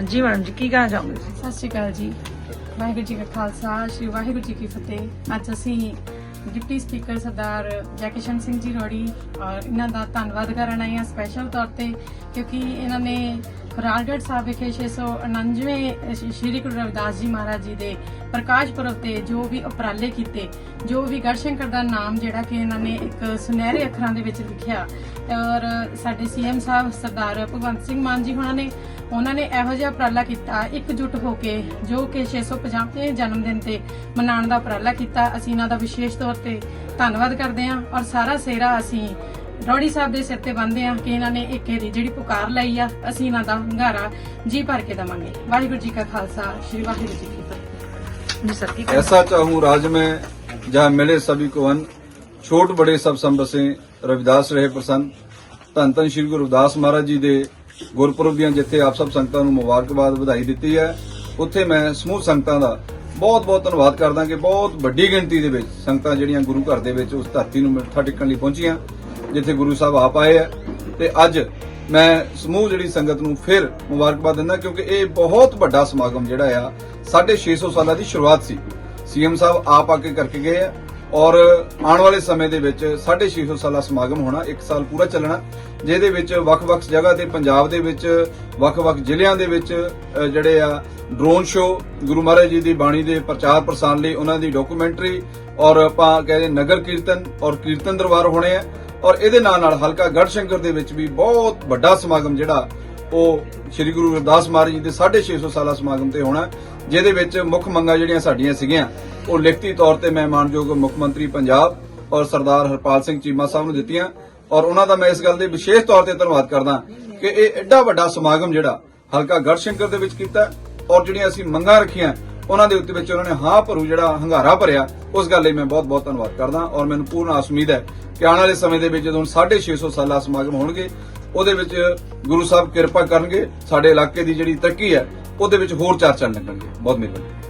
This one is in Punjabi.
ਹਾਂਜੀ ਮੈਡਮ ਜੀ, ਕੀ ਕਹਿਣਾ ਚਾਹੋਗੇ? ਤੁਸੀਂ ਸਤਿ ਸ਼੍ਰੀ ਅਕਾਲ ਜੀ। ਵਾਹਿਗੁਰੂ ਜੀ ਕਾ ਖਾਲਸਾ, ਸ੍ਰੀ ਵਾਹਿਗੁਰੂ ਜੀ ਕੀ ਫਤਿਹ। ਅੱਜ ਅਸੀਂ ਡਿਪਟੀ ਸਪੀਕਰ ਸਰਦਾਰ ਜੈਕਿਸ਼ਨ ਸਿੰਘ ਜੀ ਰੋੜੀ ਔਰ ਇਹਨਾਂ ਦਾ ਧੰਨਵਾਦ ਕਰਨ ਆਏ ਹਾਂ ਸਪੈਸ਼ਲ ਤੌਰ ਤੇ, ਕਿਉਂਕਿ ਇਹਨਾਂ ਨੇ ਰਾਲਗੜ੍ਹ ਸਾਹਿਬ ਵਿਖੇ 699ਵੇਂ ਸ਼੍ਰੀ ਗੁਰੂ ਰਵਿਦਾਸ ਜੀ ਮਹਾਰਾਜ ਜੀ ਦੇ ਪ੍ਰਕਾਸ਼ ਪੁਰਬ ਤੇ ਜੋ ਵੀ ਉਪਰਾਲੇ ਕੀਤੇ, ਜੋ ਵੀ ਗੜਸ਼ੰਕਰ ਦਾ ਨਾਮ ਜਿਹੜਾ ਕਿ ਇਹਨਾਂ ਨੇ ਇੱਕ ਸੁਨਹਿਰੇ ਅੱਖਰਾਂ ਦੇ ਵਿੱਚ ਲਿਖਿਆ, ਔਰ ਸਾਡੇ ਸੀਐਮ ਸਾਹਿਬ ਸਰਦਾਰ ਭਗਵੰਤ ਸਿੰਘ ਮਾਨ ਜੀ ਹੁਣਾਂ ਨੇ ਉਹਨਾਂ ਨੇ ਇਹੋ ਜਿਹਾ ਉਪਰਾਲਾ ਕੀਤਾ ਇਕਜੁੱਟ ਹੋ ਕੇ ਜੋ ਕਿ 650ਵੇਂ ਜਨਮ ਦਿਨ ਤੇ ਮਨਾਉਣ ਦਾ ਉਪਰਾਲਾ ਕੀਤਾ ਅਸੀਂ ਇਹਨਾਂ ਦਾ ਵਿਸ਼ੇਸ਼ ਤੌਰ ਤੇ ਧੰਨਵਾਦ ਕਰਦੇ ਹਾਂ ਔਰ ਸਾਰਾ ਸੇਰਾ ਅਸੀਂ ਰੋੜੀ ਸਾਹਿਬ ਦੇ ਸਿਰ ਤੇ ਬੰਨਦੇ ਹਾਂ ਕਿ ਇਹਨਾਂ ਨੇ ਇੱਕ ਇਹਦੀ ਜਿਹੜੀ ਪੁਕਾਰ ਲਈ ਆ ਅਸੀਂ ਇਹਨਾਂ ਦਾ ਹੰਗਾਰਾ ਜੀ ਭਰ ਕੇ ਦਵਾਂਗੇ ਵਾਹਿਗੁਰੂ ਜੀ ਕਾ ਖਾਲਸਾ ਸ੍ਰੀ ਵਾਹਿਗੁਰੂ ਜੀ ਕੀ ਫਤਿਹ ਜੀ ਸਰ ਕੀ ਕਹਿਣਾ ऐसा चाहूं राज में जहां मिले सभी को वन छोट बड़े सब सम बसे रविदास रहे प्रसन्न ਧੰਨ ਧੰਨ ਸ਼੍ਰੀ ਗੁਰੂ ਰਵਿਦਾਸ ਮਹਾਰਾਜ ਜੀ ਦੇ ਗੁਰਪੁਰਬ ਦੀਆਂ ਜਿੱਥੇ ਆਪ ਸਭ ਸੰਗਤਾਂ ਨੂੰ ਮੁਬਾਰਕਬਾਦ ਵਧਾਈ ਦਿੱਤੀ ਹੈ, ਉੱਥੇ ਮੈਂ ਸਮੂਹ ਸੰਗਤਾਂ ਦਾ ਬਹੁਤ ਬਹੁਤ ਧੰਨਵਾਦ ਕਰਦਾ ਕਿ ਬਹੁਤ ਵੱਡੀ ਗਿਣਤੀ ਦੇ ਵਿੱਚ ਸੰਗਤਾਂ ਜਿਹੜੀਆਂ ਗੁਰੂ ਘਰ ਦੇ ਵਿੱਚ ਉਸ ਧਰਤੀ ਨੂੰ ਮੱਥਾ ਟੇਕਣ ਲਈ ਪਹੁੰਚੀਆਂ, ਜਿੱਥੇ ਗੁਰੂ ਸਾਹਿਬ ਆਪ ਆਏ ਹੈ। ਤੇ ਅੱਜ ਮੈਂ ਸਮੂਹ ਜਿਹੜੀ ਸੰਗਤ ਨੂੰ ਫਿਰ ਮੁਬਾਰਕਬਾਦ ਦਿੰਦਾ ਕਿਉਂਕਿ ਇਹ ਬਹੁਤ ਵੱਡਾ ਸਮਾਗਮ ਜਿਹੜਾ ਆ 650 ਸਾਲਾਂ ਦੀ ਸ਼ੁਰੂਆਤ ਸੀ। ਸੀਐਮ ਸਾਹਿਬ ਆਪ ਆ ਕੇ ਕਰਕੇ ਗਏ ਆ ਔਰ ਆਉਣ ਵਾਲੇ ਸਮੇਂ ਦੇ ਵਿੱਚ 650 ਸਾਲਾ ਸਮਾਗਮ ਹੋਣਾ, ਇੱਕ ਸਾਲ ਪੂਰਾ ਚੱਲਣਾ, ਜਿਹਦੇ ਵਿੱਚ ਵੱਖ-ਵੱਖ ਜਗ੍ਹਾ ਤੇ ਪੰਜਾਬ ਦੇ ਵਿੱਚ ਵੱਖ-ਵੱਖ ਜ਼ਿਲ੍ਹਿਆਂ ਦੇ ਵਿੱਚ ਜਿਹੜੇ ਆ ਡਰੋਨ ਸ਼ੋ ਗੁਰੂ ਮਹਾਰਾਜ ਜੀ ਦੀ ਬਾਣੀ ਦੇ ਪ੍ਰਚਾਰ ਪ੍ਰਸਾਰ ਲਈ ਉਹਨਾਂ ਦੀ ਡਾਕੂਮੈਂਟਰੀ ਔਰ ਆਪਾਂ ਕਹਿੰਦੇ ਨਗਰ ਕੀਰਤਨ ਔਰ ਕੀਰਤਨ ਦਰਬਾਰ ਹੋਣੇ ਆ। ਔਰ ਇਹਦੇ ਨਾਲ ਨਾਲ ਹਲਕਾ ਗੜਸ਼ੰਕਰ ਦੇ ਵਿੱਚ ਵੀ ਬਹੁਤ ਵੱਡਾ ਸਮਾਗਮ ਜਿਹੜਾ ਉਹ ਸ੍ਰੀ ਗੁਰੂ ਰਵਿਦਾਸ ਮਹਾਰਾਜ ਜੀ ਦੇ 650 ਸਾਲਾ ਸਮਾਗਮ ਤੇ ਹੋਣਾ ਜਿਹਦੇ ਵਿੱਚ ਮੁੱਖ ਮੰਗਾਂ ਜਿਹੜੀਆਂ ਸਾਡੀਆਂ ਸੀਗੀਆਂ, ਉਹ ਲਿਖਤੀ ਤੌਰ ਤੇ ਮੈਂ ਮਾਨਯੋਗ ਮੁੱਖ ਮੰਤਰੀ ਪੰਜਾਬ ਔਰ ਸਰਦਾਰ ਹਰਪਾਲ ਸਿੰਘ ਚੀਮਾ ਸਾਹਿਬ ਨੂੰ ਦਿੱਤੀਆਂ, ਔਰ ਉਹਨਾਂ ਦਾ ਮੈਂ ਇਸ ਗੱਲ ਦੇ ਵਿਸ਼ੇਸ਼ ਤੌਰ ਤੇ ਧੰਨਵਾਦ ਕਰਦਾ ਕਿ ਇਹ ਐਡਾ ਵੱਡਾ ਸਮਾਗਮ ਜਿਹੜਾ ਹਲਕਾ ਗੜਸ਼ੰਕਰ ਦੇ ਵਿੱਚ ਕੀਤਾ ਔਰ ਜਿਹੜੀਆਂ ਅਸੀਂ ਮੰਗਾਂ ਰੱਖੀਆਂ, ਉਹਨਾਂ ਦੇ ਉੱਤੇ ਵਿੱਚ ਉਹਨਾਂ ਨੇ ਹਾਂ ਭਰੂ ਜਿਹੜਾ ਹੰਗਾਰਾ ਭਰਿਆ, ਉਸ ਗੱਲ ਲਈ ਮੈਂ ਬਹੁਤ ਬਹੁਤ ਧੰਨਵਾਦ ਕਰਦਾ ਔਰ ਮੈਨੂੰ ਪੂਰਨ ਆਸ ਉਮੀਦ ਹੈ ਕਿ ਆਉਣ ਵਾਲੇ ਸਮੇਂ ਦੇ ਵਿੱਚ ਜਦੋਂ 650 ਸਾਲਾ ਸਮਾਗਮ ਹੋਣਗੇ ਉਹਦੇ ਵਿੱਚ ਗੁਰੂ ਸਾਹਿਬ ਕਿਰਪਾ ਕਰਨਗੇ, ਸਾਡੇ ਇਲਾਕੇ ਦੀ ਜਿਹੜੀ ਤਰੱਕੀ ਹੈ, ਉਹਦੇ ਵਿੱਚ ਹੋਰ ਚਾਰ ਚੰਨ ਲੱਗਣਗੇ। ਬਹੁਤ ਮਿਹਰਬਾਨੀ।